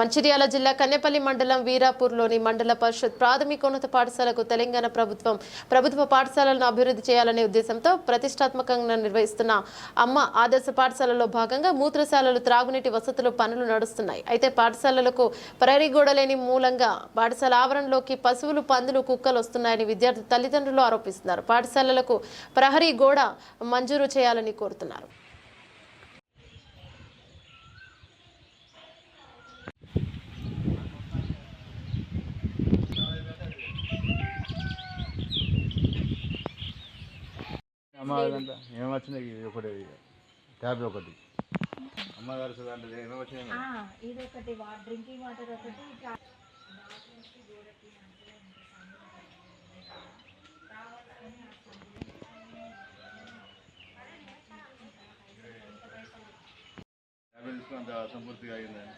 మంచిర్యాల జిల్లా కన్నెపల్లి మండలం వీరాపూర్లోని మండల పరిషత్ ప్రాథమికోన్నత పాఠశాలకు తెలంగాణ ప్రభుత్వం ప్రభుత్వ పాఠశాలలను అభివృద్ధి చేయాలనే ఉద్దేశంతో ప్రతిష్టాత్మకంగా నిర్వహిస్తున్న అమ్మ ఆదర్శ పాఠశాలలో భాగంగా మూత్రశాలలు త్రాగునీటి వసతులు పనులు నడుస్తున్నాయి. అయితే పాఠశాలలకు ప్రహరీ గోడ లేని మూలంగా పాఠశాల ఆవరణలోకి పశువులు పందులు కుక్కలు వస్తున్నాయని విద్యార్థి తల్లిదండ్రులు ఆరోపిస్తున్నారు. పాఠశాలలకు ప్రహరీ గోడ మంజూరు చేయాలని కోరుతున్నారు. అమ్మ అదంతా ఏమొచ్చినాయి ఇది ఒకటి ట్యాబ్ ఒకటి. అమ్మగారు వచ్చినాయి? ఆ, ఇది ఒకటి డ్రింకింగ్ వాటర్ ఒకటి అసంపూర్తిగా అయిందని.